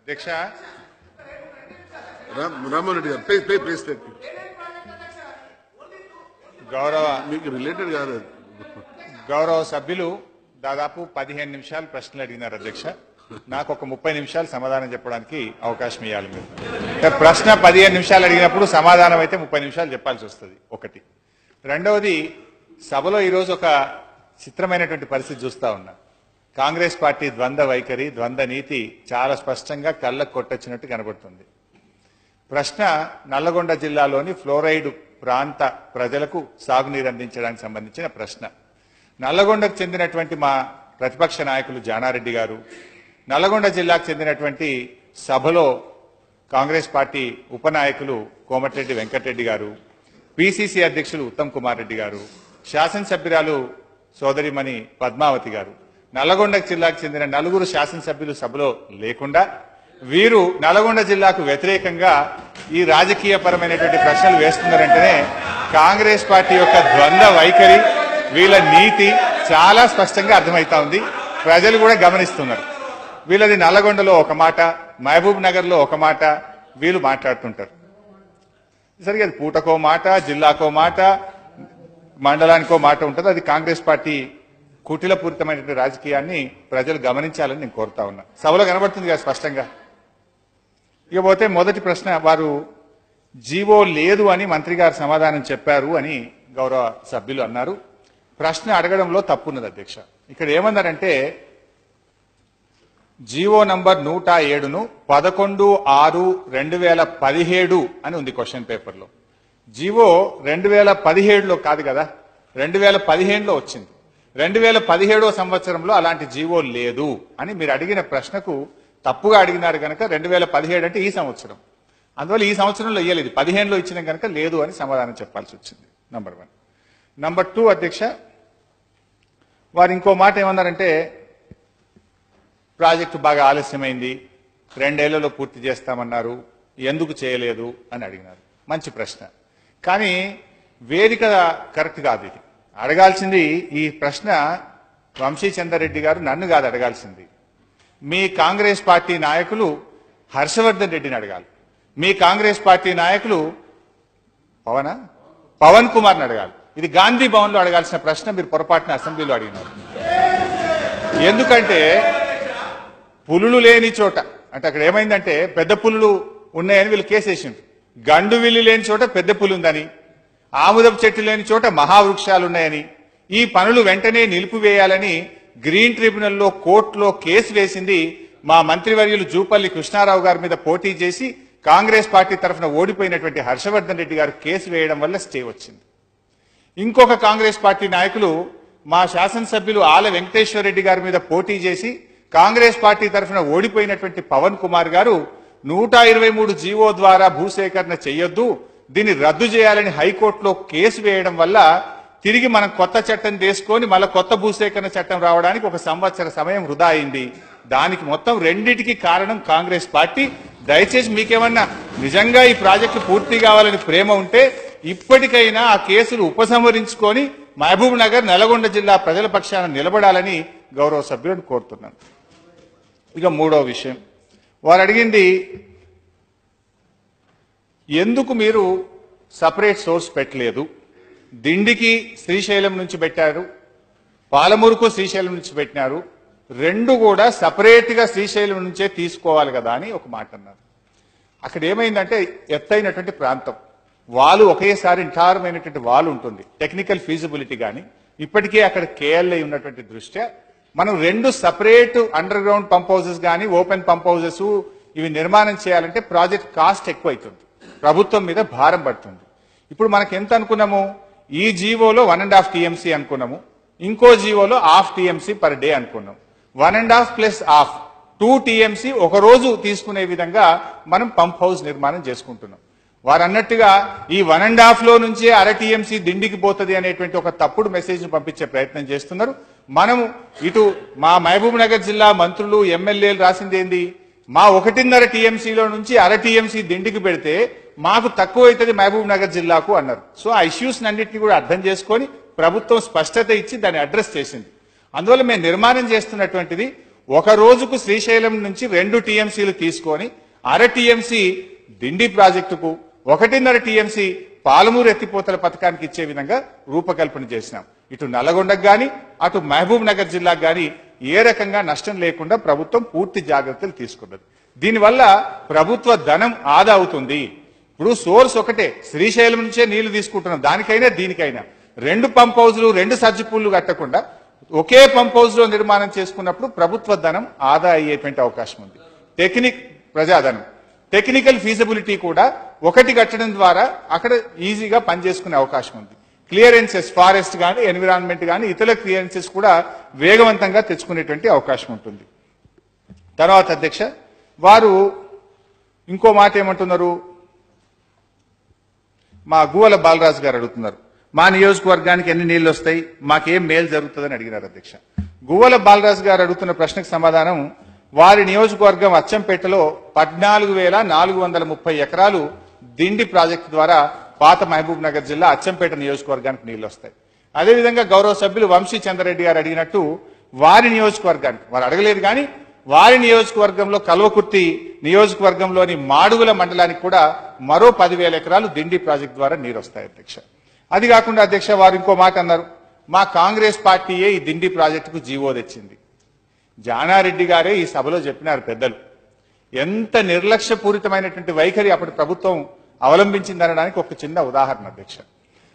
అధ్యక్ష. రామ్మోహన్ రెడ్డి గారు please please please take గౌరవ మీకు రిలేటెడ్ కాదు. గౌరవ సభ్యులు దాదాపు పదిహేను నిమిషాలు ప్రశ్నలు అడిగినారు అధ్యక్ష. నాకు ఒక ముప్పై నిమిషాలు సమాధానం చెప్పడానికి అవకాశం ఇవ్వాలి మీరు. ప్రశ్న పదిహేను నిమిషాలు అడిగినప్పుడు సమాధానం అయితే ముప్పై నిమిషాలు చెప్పాల్సి వస్తుంది. ఒకటి. రెండవది సభలో ఈరోజు ఒక చిత్రమైనటువంటి పరిస్థితి చూస్తూ ఉన్నా. కాంగ్రెస్ పార్టీ ద్వంద్వ వైఖరి ద్వంద్వ నీతి చాలా స్పష్టంగా కళ్ళకు కొట్టొచ్చినట్టు కనబడుతుంది. ప్రశ్న నల్లగొండ జిల్లాలోని ఫ్లోరైడ్ ప్రాంత ప్రజలకు సాగునీరు అందించడానికి సంబంధించిన ప్రశ్న. నల్లగొండకు చెందినటువంటి మా ప్రతిపక్ష నాయకులు జానారెడ్డి గారు నల్లగొండ జిల్లాకు చెందినటువంటి సభలో కాంగ్రెస్ పార్టీ ఉపనాయకులు కోమటిరెడ్డి వెంకటరెడ్డి గారు పిసిసి అధ్యక్షులు ఉత్తమ్ కుమార్ రెడ్డి గారు శాసనసభ్యురాలు సోదరిమణి పద్మావతి గారు. నల్లగొండ జిల్లాకు చెందిన నలుగురు శాసనసభ్యులు సభలో లేకుండా వీరు నల్గొండ జిల్లాకు వ్యతిరేకంగా ఈ రాజకీయ పరమైనటువంటి ప్రశ్నలు వేస్తున్నారంటేనే కాంగ్రెస్ పార్టీ యొక్క ద్వంద్వ వైఖరి వీళ్ళ నీతి చాలా స్పష్టంగా అర్థమవుతా ఉంది. ప్రజలు కూడా గమనిస్తున్నారు. వీళ్ళది నల్లగొండలో ఒక మాట మహబూబ్ నగర్లో ఒక మాట వీళ్ళు మాట్లాడుతుంటారు. సరిగా అది పూటకో మాట జిల్లాకో మాట మండలానికో మాట ఉంటుంది. అది కాంగ్రెస్ పార్టీ కుటిలపూరితమైనటువంటి రాజకీయాన్ని ప్రజలు గమనించాలని నేను కోరుతా ఉన్నా. సభలో కనబడుతుంది కదా స్పష్టంగా. ఇకపోతే మొదటి ప్రశ్న వారు జీవో లేదు అని మంత్రి గారు సమాధానం చెప్పారు అని గౌరవ సభ్యులు అన్నారు. ప్రశ్న అడగడంలో తప్పున్నది అధ్యక్ష. ఇక్కడ ఏమన్నారంటే జీవో నంబర్ నూట ఏడును పదకొండు ఆరు రెండు వేల పదిహేడు అని ఉంది క్వశ్చన్ పేపర్లో. జీవో రెండు వేల పదిహేడులో కాదు కదా? రెండు వేల పదిహేనులో వచ్చింది. రెండు వేల పదిహేడో సంవత్సరంలో అలాంటి జీవో లేదు అని మీరు అడిగిన ప్రశ్నకు తప్పుగా అడిగినారు కనుక రెండు వేల పదిహేడు అంటే ఈ సంవత్సరం. అందువల్ల ఈ సంవత్సరంలో ఇయ్యలేదు. పదిహేనులో ఇచ్చిన కనుక లేదు అని సమాధానం చెప్పాల్సి వచ్చింది నంబర్ వన్ నంబర్ టూ అధ్యక్ష వారు ఇంకో మాట ఏమన్నారంటే ప్రాజెక్టు బాగా ఆలస్యమైంది. రెండేళ్ళలో పూర్తి చేస్తామన్నారు. ఎందుకు చేయలేదు? అని అడిగినారు. మంచి ప్రశ్న. కానీ వేదిక కరెక్ట్ కాదు ఇది. అడగాల్సింది ఈ ప్రశ్న వంశీ చంద్రరెడ్డి గారు నన్ను కాదు అడగాల్సింది. మీ కాంగ్రెస్ పార్టీ నాయకులు హర్షవర్ధన్ రెడ్డిని అడగాలి. మీ కాంగ్రెస్ పార్టీ నాయకులు పవనా? పవన్ కుమార్ని అడగాలి. ఇది గాంధీ భవన్లో అడగాల్సిన ప్రశ్న మీరు పొరపాటున అసెంబ్లీలో అడిగినారు. ఎందుకంటే పులులు లేని చోట. అంటే అక్కడ ఏమైందంటే పెద్ద పులులు ఉన్నాయని వీళ్ళు కేసేసిండ్రు గండు విల్లు లేని చోట పెద్ద పులి ఉందని ఆముదపు చెట్టు లేని చోట మహావృక్షాలు ఉన్నాయని ఈ పనులు వెంటనే నిలిపివేయాలని గ్రీన్ ట్రిబ్యునల్లో కోర్టులో కేసు వేసింది మా మంత్రివర్యులు జూపల్లి కృష్ణారావు గారి మీద పోటీ చేసి కాంగ్రెస్ పార్టీ తరఫున ఓడిపోయినటువంటి హర్షవర్ధన్ రెడ్డి గారు కేసు వేయడం వల్ల స్టే వచ్చింది. ఇంకొక కాంగ్రెస్ పార్టీ నాయకులు మా శాసనసభ్యులు ఆల వెంకటేశ్వర రెడ్డి గారి మీద పోటీ చేసి కాంగ్రెస్ పార్టీ తరఫున ఓడిపోయినటువంటి పవన్ కుమార్ గారు నూట ఇరవై మూడు జీవో ద్వారా భూసేకరణ చేయొద్దు దీన్ని రద్దు చేయాలని హైకోర్టులో కేసు వేయడం వల్ల తిరిగి మనం కొత్త చట్టం తీసుకొని మళ్ళీ కొత్త భూసేకరణ చట్టం రావడానికి ఒక సంవత్సర సమయం వృధా అయింది. దానికి మొత్తం రెండిటికి కారణం కాంగ్రెస్ పార్టీ. దయచేసి మీకేమన్నా నిజంగా ఈ ప్రాజెక్టు పూర్తి కావాలని ప్రేమ ఉంటే ఇప్పటికైనా ఆ కేసులు ఉపసంహరించుకొని మహబూబ్ నగర్ నల్గొండ జిల్లా ప్రజల పక్షాన నిలబడాలని గౌరవ సభ్యులను కోరుతున్నాను. ఇక మూడో విషయం. వారు అడిగింది ఎందుకు మీరు సపరేట్ సోర్స్ పెట్టలేదు? దిండికి శ్రీశైలం నుంచి పెట్టారు పాలమూరుకు శ్రీశైలం నుంచి పెట్టినారు రెండు కూడా సపరేట్గా శ్రీశైలం నుంచే తీసుకోవాలి కదా అని ఒక మాట అన్నారు. అక్కడ ఏమైందంటే ఎత్తైనటువంటి ప్రాంతం. వాలు ఒకేసారి నిఠారమైనటువంటి వాలు ఉంటుంది. టెక్నికల్ ఫీజిబిలిటీ కానీ ఇప్పటికే అక్కడ కేఎల్ఐ ఉన్నటువంటి దృష్ట్యా మనం రెండు separate underground pump houses కానీ ఓపెన్ పంప్ హౌసెస్ ఇవి నిర్మాణం చేయాలంటే ప్రాజెక్ట్ కాస్ట్ ఎక్కువ అవుతుంది ప్రభుత్వం మీద భారం పడుతుంది. ఇప్పుడు మనకి ఎంత అనుకున్నాము? ఈ జీవోలో వన్ అండ్ హాఫ్ టీఎంసీ అనుకున్నాము. ఇంకో జీవోలో హాఫ్ టీఎంసీ పర్ డే అనుకున్నాం. One and half plus half two TMC ఒక రోజు తీసుకునే విధంగా మనం పంప్ హౌస్ నిర్మాణం చేసుకుంటున్నాం. వారు అన్నట్టుగా ఈ వన్ అండ్ హాఫ్లో నుంచే అర టీఎంసీ దిండికి పోతుంది అనేటువంటి ఒక తప్పుడు మెసేజ్ పంపించే ప్రయత్నం చేస్తున్నారు. మనము ఇటు మా మహబూబ్ నగర్ జిల్లా మంత్రులు ఎమ్మెల్యేలు రాసింది ఏంది? మా ఒకటిన్నర టీఎంసీలో నుంచి అర టీఎంసీ దిండికి పెడితే మాకు తక్కువ అవుతుంది మహబూబ్ నగర్ జిల్లాకు అన్నారు. సో ఆ ఇష్యూస్ అన్నింటినీ కూడా అర్థం చేసుకొని ప్రభుత్వం స్పష్టత ఇచ్చి దాన్ని అడ్రస్ చేసింది. అందువల్ల మేము నిర్మాణం చేస్తున్నటువంటిది ఒక రోజుకు శ్రీశైలం నుంచి రెండు టీఎంసీలు తీసుకొని అర టీఎంసీ దిండి ప్రాజెక్టుకు ఒకటిన్నర టీఎంసీ పాలమూరు ఎత్తిపోతల పథకానికి ఇచ్చే విధంగా రూపకల్పన చేసినాం. ఇటు నల్లగొండకు కానీ అటు మహబూబ్ నగర్ జిల్లాకు కానీ ఏ రకంగా నష్టం లేకుండా ప్రభుత్వం పూర్తి జాగ్రత్తలు తీసుకున్నది. దీనివల్ల ప్రభుత్వ ధనం ఆదా అవుతుంది. ఇప్పుడు సోర్స్ ఒకటే శ్రీశైలం నుంచే నీళ్ళు తీసుకుంటున్నాం. దానికైనా దీనికైనా. రెండు పంప్ హౌజ్లు రెండు సజ్జి పూలు కట్టకుండా ఒకే పంప్ హౌస్లో నిర్మాణం చేసుకున్నప్పుడు ప్రభుత్వ ధనం ఆదా అయ్యేటువంటి అవకాశం ఉంది. టెక్నిక్ ప్రజాధనం. టెక్నికల్ ఫీజిబిలిటీ కూడా ఒకటి కట్టడం ద్వారా అక్కడ ఈజీగా పనిచేసుకునే అవకాశం ఉంది. క్లియరెన్సెస్ ఫారెస్ట్ కానీ ఎన్విరాన్మెంట్ కానీ ఇతర క్లియరెన్సెస్ కూడా వేగవంతంగా తెచ్చుకునేటువంటి అవకాశం ఉంటుంది. తర్వాత అధ్యక్ష వారు ఇంకో మాట ఏమంటున్నారు? మా గువల బాలరాజు గారు అడుగుతున్నారు. మా నియోజకవర్గానికి ఎన్ని నీళ్ళు వస్తాయి? మాకేం మేలు జరుగుతుందని అడిగినారు అధ్యక్ష. గువ్వల బాలరాజు గారు అడుగుతున్న ప్రశ్నకు సమాధానం వారి నియోజకవర్గం అచ్చంపేటలో పద్నాలుగు వేల నాలుగు వందల ముప్పై ఎకరాలు దిండి ప్రాజెక్టు ద్వారా పాత మహబూబ్ నగర్ జిల్లా అచ్చంపేట నియోజకవర్గానికి నీళ్ళు వస్తాయి. అదేవిధంగా గౌరవ సభ్యులు వంశీ చంద్రరెడ్డి గారు అడిగినట్టు వారి నియోజకవర్గానికి వారు అడగలేదు కానీ వారి నియోజకవర్గంలో కల్వకుర్తి నియోజకవర్గంలోని మాడుగుల మండలానికి కూడా మరో పదివేల ఎకరాలు దిండి ప్రాజెక్టు ద్వారా నీరు వస్తాయి అధ్యక్ష. అది కాకుండా అధ్యక్ష వారు ఇంకో మాట అన్నారు. మా కాంగ్రెస్ పార్టీయే ఈ దిండి ప్రాజెక్టుకు జీవో తెచ్చింది. జానారెడ్డి గారే ఈ సభలో చెప్పినారు పెద్దలు. ఎంత నిర్లక్ష్యపూరితమైనటువంటి వైఖరి అప్పటి ప్రభుత్వం అవలంబించిందనడానికి ఒక చిన్న ఉదాహరణ అధ్యక్ష.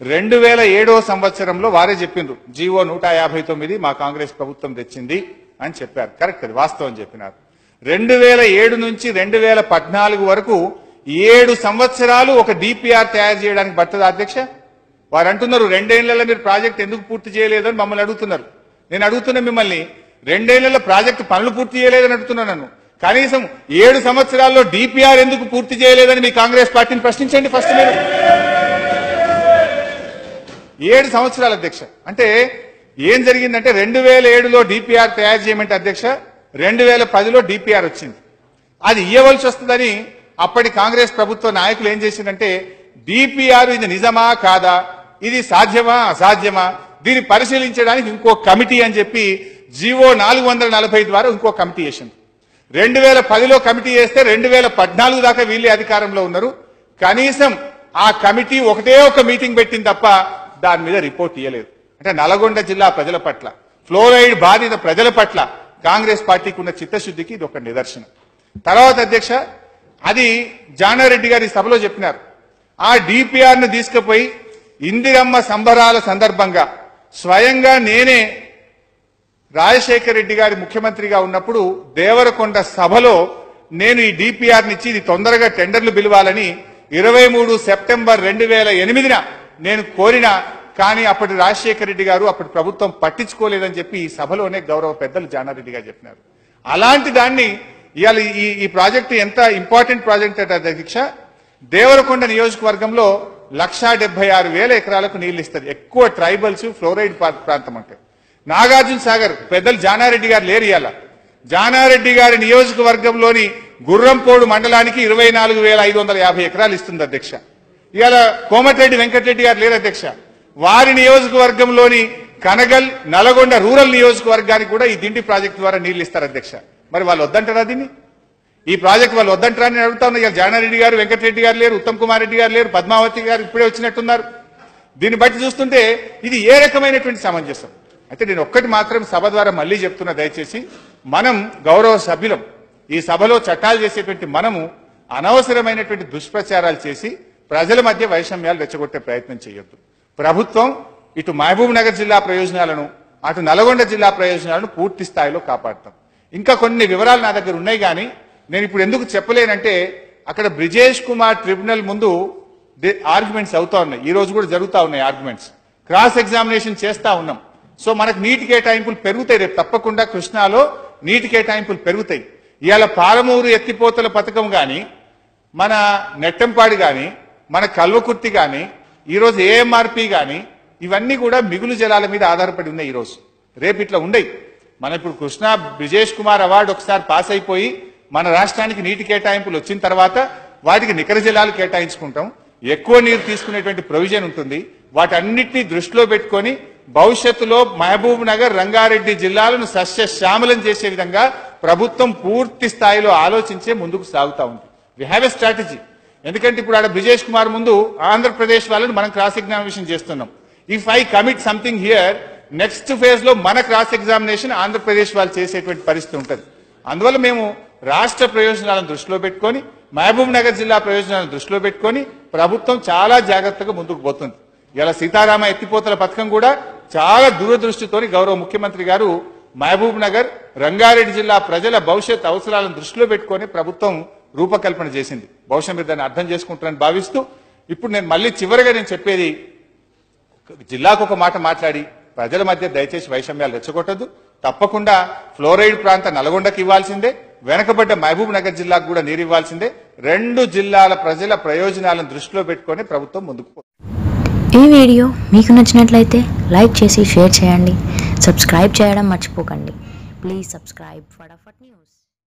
రెండు వేల ఏడవ సంవత్సరంలో వారే చెప్పిండ్రు జీవో నూట యాభై తొమ్మిది మా కాంగ్రెస్ ప్రభుత్వం తెచ్చింది అని చెప్పారు. కరెక్ట్ అది వాస్తవం చెప్పినారు. రెండు వేల ఏడు నుంచి రెండు వేల పద్నాలుగు వరకు ఏడు సంవత్సరాలు ఒక డిపిఆర్ తయారు చేయడానికి పడుతుంది అధ్యక్ష? వారు అంటున్నారు రెండేళ్ళలో మీరు ప్రాజెక్ట్ ఎందుకు పూర్తి చేయలేదు అని మమ్మల్ని అడుగుతున్నారు. నేను అడుగుతున్నా మిమ్మల్ని రెండేళ్ళలో ప్రాజెక్టు పనులు పూర్తి చేయలేదని అడుగుతున్నాను నన్ను. కనీసం ఏడు సంవత్సరాల్లో డిపిఆర్ ఎందుకు పూర్తి చేయలేదని మీ కాంగ్రెస్ పార్టీని ప్రశ్నించండి ఫస్ట్ మీరు. ఏడు సంవత్సరాల అధ్యక్ష. అంటే ఏం జరిగిందంటే రెండు వేల ఏడులో డిపిఆర్ తయారు చేయమంటే అధ్యక్ష రెండు వేల పదిలో డిపిఆర్ వచ్చింది. అది ఇవ్వవలసి వస్తుందని అప్పటి కాంగ్రెస్ ప్రభుత్వ నాయకులు ఏం చేసిందంటే డిపిఆర్ ఇది నిజమా కాదా? ఇది సాధ్యమా? అసాధ్యమా? దీన్ని పరిశీలించడానికి ఇంకో కమిటీ అని చెప్పి జీవో నాలుగు వందల నలభై ద్వారా ఇంకో కమిటీ వేసింది రెండు వేల పదిలో కమిటీ చేస్తే రెండు వేల పద్నాలుగు దాకా వీళ్ళే అధికారంలో ఉన్నారు. కనీసం ఆ కమిటీ ఒకటే ఒక మీటింగ్ పెట్టింది తప్ప దాని మీద రిపోర్ట్ ఇవ్వలేదు అంటే నల్గొండ జిల్లా ప్రజల పట్ల ఫ్లోరైడ్ బాధిత ప్రజల పట్ల కాంగ్రెస్ పార్టీకి ఉన్న చిత్తశుద్ధికి ఇది ఒక నిదర్శనం. తర్వాత అధ్యక్ష అది జానారెడ్డి గారి సభలో చెప్పినారు. ఆ డిపిఆర్ను తీసుకుపోయి ఇందిరమ్మ సంబరాల సందర్భంగా స్వయంగా నేనే రాజశేఖర రెడ్డి గారి ముఖ్యమంత్రిగా ఉన్నప్పుడు దేవరకొండ సభలో నేను ఈ డిపిఆర్నిచ్చి ఇది తొందరగా టెండర్లు పిలవాలని ఇరవై మూడు సెప్టెంబర్ రెండు వేల ఎనిమిదిన నేను కోరిన కానీ అప్పటి రాజశేఖర రెడ్డి గారు అప్పటి ప్రభుత్వం పట్టించుకోలేదని చెప్పి ఈ సభలోనే గౌరవ పెద్దలు జానారెడ్డి గారు చెప్పినారు. అలాంటి దాన్ని ఇవాళ ఈ ఈ ప్రాజెక్టు ఎంత ఇంపార్టెంట్ ప్రాజెక్ట్ అంటే అధ్యక్ష? దేవరకొండ నియోజకవర్గంలో లక్షా డెబ్బై ఆరు వేల ఎకరాలకు నీళ్ళు ఇస్తారు ఎక్కువ ట్రైబల్స్ ఫ్లోరైడ్ ప్రాంతం అంటే. నాగార్జున సాగర్ పెద్దలు జానారెడ్డి గారు లేరు ఇవాళ జానారెడ్డి గారి నియోజకవర్గంలోని గుర్రంపోడు మండలానికి ఇరవై నాలుగు వేల ఐదు వందల యాభై ఎకరాలు ఇస్తుంది అధ్యక్ష. ఇవాళ కోమటిరెడ్డి వెంకటరెడ్డి గారు లేరు అధ్యక్ష. వారి నియోజకవర్గంలోని కనగల్ నల్గొండ రూరల్ నియోజకవర్గానికి కూడా ఈ దిండి ప్రాజెక్టు ద్వారా నీళ్ళు ఇస్తారు అధ్యక్ష. మరి వాళ్ళు వద్దంటారా దీన్ని? ఈ ప్రాజెక్ట్ వాళ్ళు వద్దంటారా అని అడుగుతా ఉన్నా జానారెడ్డి గారు వెంకటరెడ్డి గారు లేరు ఉత్తమ్ కుమార్ రెడ్డి గారు లేరు పద్మావతి గారు ఇప్పుడే వచ్చినట్టున్నారు. దీన్ని బట్టి చూస్తుంటే ఇది ఏ రకమైనటువంటి సమంజసం? అయితే నేను ఒక్కటి మాత్రం సభ ద్వారా మళ్ళీ చెప్తున్నా దయచేసి మనం గౌరవ సభ్యులం ఈ సభలో చట్టాలు చేసేటువంటి మనము అనవసరమైనటువంటి దుష్ప్రచారాలు చేసి ప్రజల మధ్య వైషమ్యాలు రెచ్చగొట్టే ప్రయత్నం చేయొద్దు. ప్రభుత్వం ఇటు మహబూబ్ నగర్ జిల్లా ప్రయోజనాలను అటు నల్గొండ జిల్లా ప్రయోజనాలను పూర్తి స్థాయిలో కాపాడతాం. ఇంకా కొన్ని వివరాలు నా దగ్గర ఉన్నాయి కానీ నేను ఇప్పుడు ఎందుకు చెప్పలేనంటే అక్కడ బ్రిజేష్ కుమార్ ట్రిబ్యునల్ ముందు ఆర్గ్యుమెంట్స్ అవుతా ఉన్నాయి. ఈ రోజు కూడా జరుగుతూ ఉన్నాయి ఆర్గ్యుమెంట్స్. క్రాస్ ఎగ్జామినేషన్ చేస్తా ఉన్నాం. సో మనకు నీటి కేటాయింపులు పెరుగుతాయి రేపు తప్పకుండా కృష్ణాలో నీటి కేటాయింపులు పెరుగుతాయి. ఇవాళ పాలమూరు ఎత్తిపోతల పథకం కానీ మన నెట్టంపాడు కానీ మన కల్వకుర్తి కానీ ఈరోజు ఏఎంఆర్పి కానీ ఇవన్నీ కూడా మిగులు జలాల మీద ఆధారపడి ఉన్నాయి ఈరోజు. రేపు ఇట్లా ఉండయి. మన ఇప్పుడు కృష్ణ బ్రిజేష్ కుమార్ అవార్డు ఒకసారి పాస్ అయిపోయి మన రాష్ట్రానికి నీటి కేటాయింపులు వచ్చిన తర్వాత వాటికి నికర జలాలు కేటాయించుకుంటాం. ఎక్కువ నీరు తీసుకునేటువంటి ప్రొవిజన్ ఉంటుంది. వాటన్నిటినీ దృష్టిలో పెట్టుకొని భవిష్యత్తులో మహబూబ్ నగర్ రంగారెడ్డి జిల్లాలను సస్యశ్యామలం చేసే విధంగా ప్రభుత్వం పూర్తి స్థాయిలో ఆలోచించే ముందుకు సాగుతూ ఉంది. వి హ్యావ్ ఎ స్ట్రాటజీ ఎందుకంటే ఇప్పుడు ఆడ బ్రిజేష్ కుమార్ ముందు ఆంధ్రప్రదేశ్ వాళ్ళని మనం క్రాస్ ఎగ్జామినేషన్ చేస్తున్నాం. If I commit something here next ఫేజ్లో మన క్రాస్ ఎగ్జామినేషన్ ఆంధ్రప్రదేశ్ వాళ్ళు చేసేటువంటి పరిస్థితి ఉంటుంది. అందువల్ల మేము రాష్ట్ర ప్రయోజనాలను దృష్టిలో పెట్టుకొని మహబూబ్ నగర్ జిల్లా ప్రయోజనాలను దృష్టిలో పెట్టుకొని ప్రభుత్వం చాలా జాగ్రత్తగా ముందుకు పోతుంది. ఇలా సీతారామ ఎత్తిపోతల పథకం కూడా చాలా దూరదృష్టితోని గౌరవ ముఖ్యమంత్రి గారు మహబూబ్ నగర్ రంగారెడ్డి జిల్లా ప్రజల భవిష్యత్ అవసరాలను దృష్టిలో పెట్టుకొని ప్రభుత్వం రూపకల్పన చేసింది. బహుశా మీరు దాన్ని అర్థం చేసుకుంటారని భావిస్తూ ఇప్పుడు నేను మళ్ళీ చివరిగా నేను చెప్పేది జిల్లాకు ఒక మాట మాట్లాడి ప్రజల మధ్య దయచేసి వైషమ్యాలు రెచ్చగొట్టద్దు. తప్పకుండా ఫ్లోరైడ్ ప్రాంత నల్గొండకి ఇవ్వాల్సిందే వెనకబడ్డ మహబూబ్ నగర్ జిల్లాకు కూడా నీరు ఇవ్వాల్సిందే. రెండు జిల్లాల ప్రజల ప్రయోజనాలను దృష్టిలో పెట్టుకొని ప్రభుత్వం ముందుకు ఈ వీడియో మీకు నచ్చినట్లయితే లైక్ చేసి షేర్ చేయండి. సబ్స్క్రైబ్ చేయడం మర్చిపోకండి. ప్లీజ్ సబ్స్క్రైబ్ ఫటాఫట్